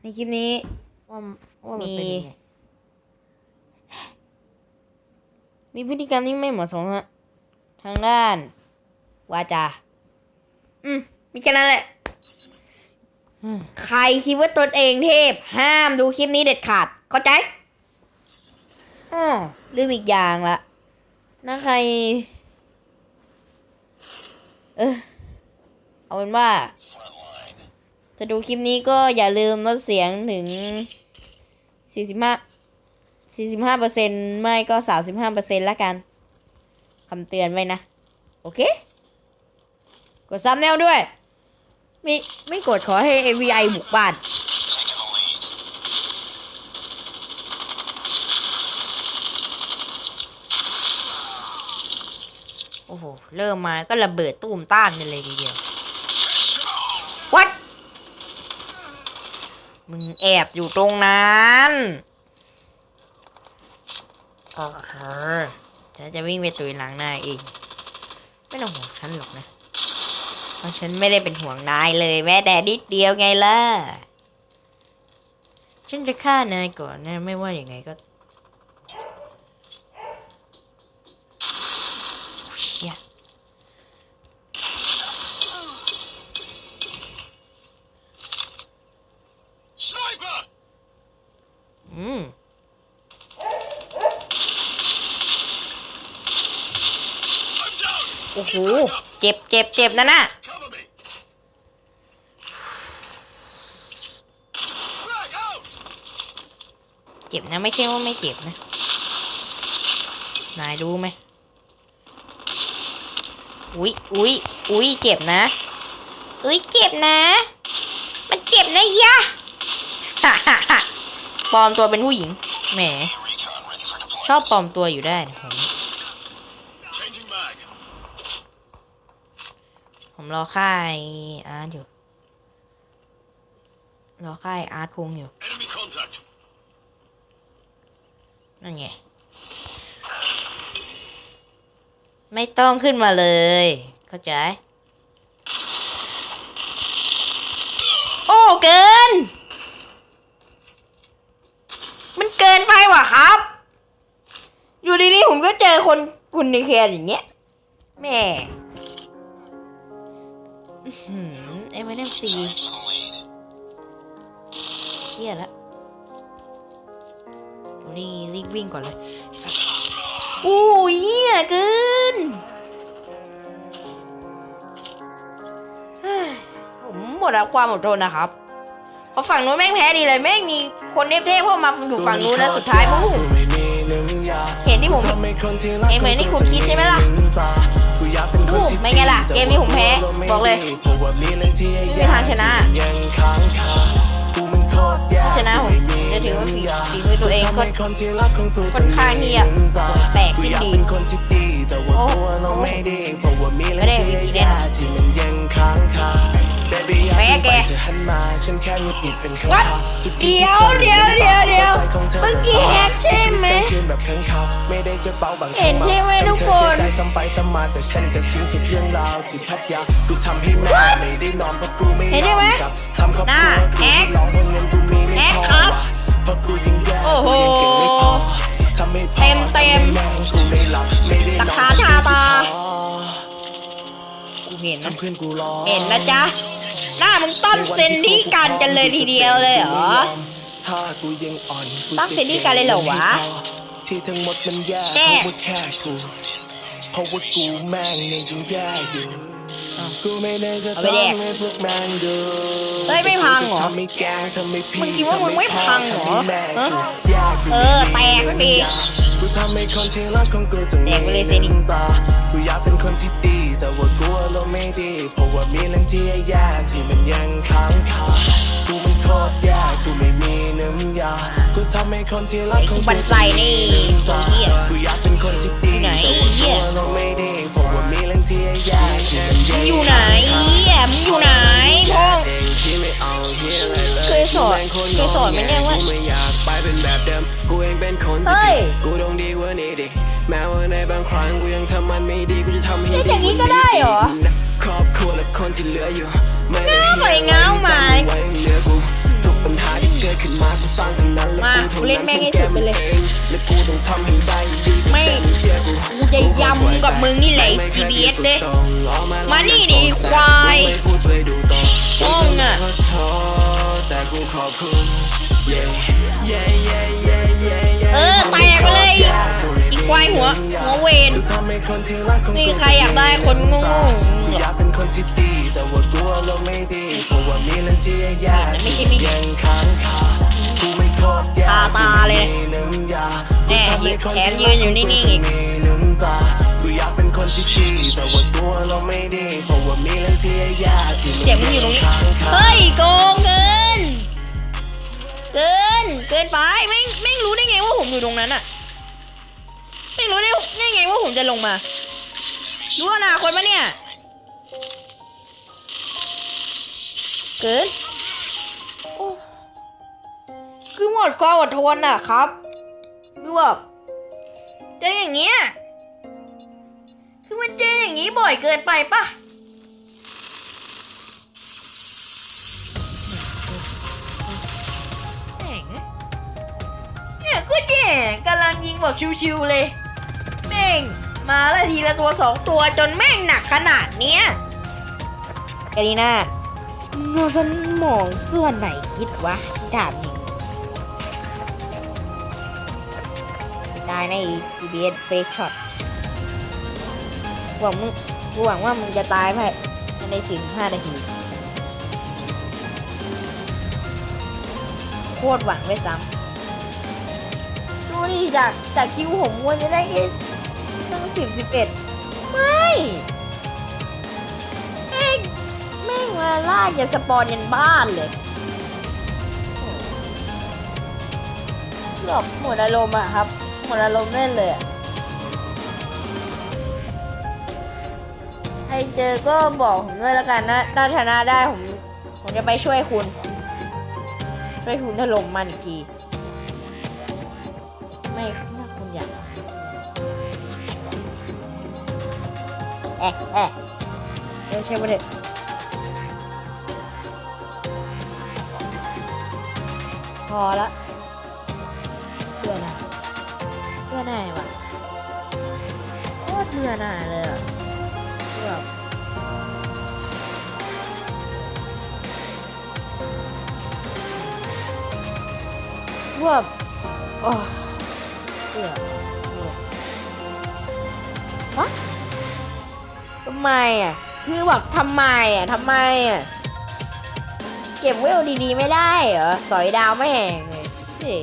ในคลิปนี้ว่าว่ามันเป็นยังไงมีพฤติกรรมที่ไม่เหมาะสมฮะ ทางด้าน วาจา อืม มีแค่นั้นแหละอืมใครคิดว่าตนเองเทพ ห้ามดูคลิปนี้เด็ดขาด เข้าใจอ๋อลืมอีกอย่างละนะใคร เออเอาเป็นว่า จะดูคลิปนี้ก็อย่าลืมลดเสียงถึง 45 45เปอร์เซ็นไม่ก็ 35เปอร์เซ็นละกันคำเตือนไว้นะ โอเค กดซับแนวด้วย ไม่ไม่กดขอให้ AVI บุกบ้านโอ้โห เริ่มมาก็ระเบิดตุ้มต้านกันเลยทีเดียว มึงแอบอยู่ตรงนั้นเออฉันจะวิ่งไปตุยหลังนายเองไม่ต้องห่วงฉันหรอกนะ เพราะฉันไม่ได้เป็นห่วงนายเลยแม้แต่นิดเดียวไงล่ะ ฉันจะฆ่านายก่อนนะ ไม่ว่าอย่างไงก็โอ้เชี่ย Sniper! อืมโอ้โห เจ็บเจ็บเจ็บนะน่ะเจ็บนะไม่ใช่ว่าไม่เจ็บนะ นายรู้ไหมอุ๊ยอุ๊ยอุ๊ยเจ็บนะ อุ๊ยเจ็บนะ มันเจ็บนะยะฮ่าฮ่า ปลอมตัวเป็นผู้หญิง แหม Recon ready for deployment. ชอบปลอมตัวอยู่ได้นะผม Changing mag. ผมรอค่ายอาร์ตอยู่ รอค่ายอาร์ตคงอยู่ Enemy contact. นั่นไง ไม่ต้องขึ้นมาเลย เข้าใจ โอ้ เกิน มันเกินไปว่ะครับ อยู่ดีๆผมก็เจอคนคุณในแคร์อย่างเงี้ยแม่เอ็มเอ็มซีเครียดแล้วนี่รีบวิ่งก่อนเลยโอ้ยเหี้ยเกินผมหมดแล้วความอดทนนะครับ เพราะฝั่งนู้นแม่งแพ้ดีเลยแม่งมีคนเทพๆเข้ามาอยู่ฝั่งนู้นแล้วสุดท้ายมึงเห็นที่ผมเห็นเหมือนที่คุณคิดใช่ไหมล่ะดูไม่ไงล่ะ เกมนี้ผมแพ้บอกเลยไม่ทางชนะชนะผมจะถือว่าฝีฝีมือตัวเองก็ค่อนข้างที่จะแตกขึ้นดีโอ้ไม่ได้มีกี่เล่น แพ้แกวัดเดี๋ยวเดี๋ยวเดี๋ยวเดี๋ยวเมื่อกี้แฮกใช่ไหมเห็นใช่ไหมทุกคนใจซ้ำไปซ้ำมาแต่ฉันก็ทิ้งทุกเรื่องราวที่พัทยากูทำให้แม่ไม่ได้นอนเพราะกูไม่เห็นใช่ไหมยอมกลับทำครอบหคน้ารัวกูแฮกร้องเพราะเงินกูมีไม่แฮกพอครับเพราะกูยังแย่โอ้โหกูยังเก่งไม่พอทำให้พอเต็มเต็มทำให้แม่งกูไม่หลับไม่ได้นอนหลักฐานคาตากูเห็นนะทำเพื่อนกูร้องเห็นนะจ๊ะ หน้ามึงต้นเซนที่กันกันเลยทีเดียวเลยเหรอถ้ากูยังอ่อนกูตั้งเซนที่กันเลยเหรอวะที่ทั้งหมดมันแย่แก้เพราะว่าแค่กูเพราะว่ากูแม่งเนี่ยยังแย่อยู่อ้าวกูไม่ได้จะเอาไปแดกทำให้พวกแม่งดูเฮ้ยไม่พังเหรอทำให้แกงทำให้พี่มึงคิดว่ามึงไม่พังเหรอทำให้แม่งฮะกูแย่กูเออแตกสักทีกูทำให้คนที่รักของกูต้องแตกไปเลยสิน้ำตากูอยากเป็นคนที่ดี แต่ว่ากูอารมณ์ไม่ดี เพราะว่ามีเรื่องที่แย่ๆที่มันยังค้างคากูมันโคตรแย่กูไม่มีน้ำยา กูทำให้คนที่รักของไอ้ที่บันไส้นี่กูอยากเป็นคนที่ดีไหนแต่ว่าเหี้กูยอารมณ์ไม่ดีเพราะว่ามีเรื่องที่แย่ๆที่มันยังงอยู่ไหนแอบมึงอยู่ไหนพ่อเคยสอนเคยสอนไหมเนี่ยว่ากูเป็นแบบเดิมกูเองเป็นคนที่กูต้องดีกว่านี้ดิแม้ว่าในบางครั้งกูยังทำมันไม่ดีกูจะทำให้ดีอย่างนี้ก็ได้เหรอ ที่เหลืออยู่ไม่ได้น่าสวยงามไหมไว้เหนือกูทุกปัญหาที่กูสร้างทั้งนั้นและมากูเท่ากูเล่นั้นนแม่งให้ที่สุดไปเลยแก้มันองและกูต้องทำให้ได้ดีกว่าไม่เดิมเชื่อกูกูจะยำกับมึงนี่แหละไอ้ GBS เด้มานี่ดิควายไม่พูดเผยดูตรงโง่อะขอโทษแต่กูขอบคุณ Yeah Yeah Yeah Yeah Yeah Yeah เออแตกไปเลยอีควายหัวหัวเวนกูทำให้คนที่รักของไม่กูมีใครอยากได้คนโง่ๆกูอ ว่ากูอารมณ์ไม่ดีเพราะว่ามีเรื่องที่แย่แต่ไม่ที่ใช่ไม่ยังค้างคากูไม่โคตรแย่ตาตาเลยแน่ยืนแขนยืนอยู่นิ่งๆอีกกูอยากเป็นคนที่ดีแต่ว่ากูอารมณ์ไม่ดีเพราะว่ามีเรื่องที่แย่ที่เสียงมันอยู่ตรงนี้เฮ้ยโกงเกินเกินเกินไปไม่ไม่รู้ได้ไงว่าผมอยู่ตรงนั้นอะไม่รู้ได้ได้ไงว่าผมจะลงมารู้อนาคตปะเนี่ย เกินคือหมดความอดทนอะครับคือแบบเจออย่างเงี้ยคือมันเจออย่างงี้บ่อยเกินไปปะแม่งเนี่ยก็แย่กำลังยิงแบบชิวๆเลยแม่งมาละทีละตัวสองตัวจนแม่งหนักขนาดเนี้ยกาลีน่า เงาสมองส่วนไหนคิดวะดาบยิงตายใน PBS fake shot หวังมึงหวังว่ามึงจะตายภายในสิบห้านาทีโคตรหวังด้วยซ้ำดูดิจากจากคิวผมควรจะได้แค่ตั้งสิบสิบเอ็ดไม่แม่งแม่ งมาลาอย่าสปอนยันบ้านเลยหลบหมดอารมณ์อะครับ หมดอารมณ์เล่นเลยอะใครเจอก็บอกผมด้วยแล้วกันนะถ้าชนะได้ผมผมจะไปช่วยคุณ ช่วยคุณถล่มมันอีกทีไม่ถ้าคุณอยากแอะแอะเดี๋ยวใช่ปะเนี่ย พอละเบื่อหน่ายเบื่อหน่ายวะโคตรเบื่อหน่ายเลยอะแบบว่าโอ้เบื่อวะทำไมอะ คือแบบทำไมอะทำไมอะ เก็บเวลดีๆไม่ได้เหรอ สอยดาวไม่แหงเลยเอ๋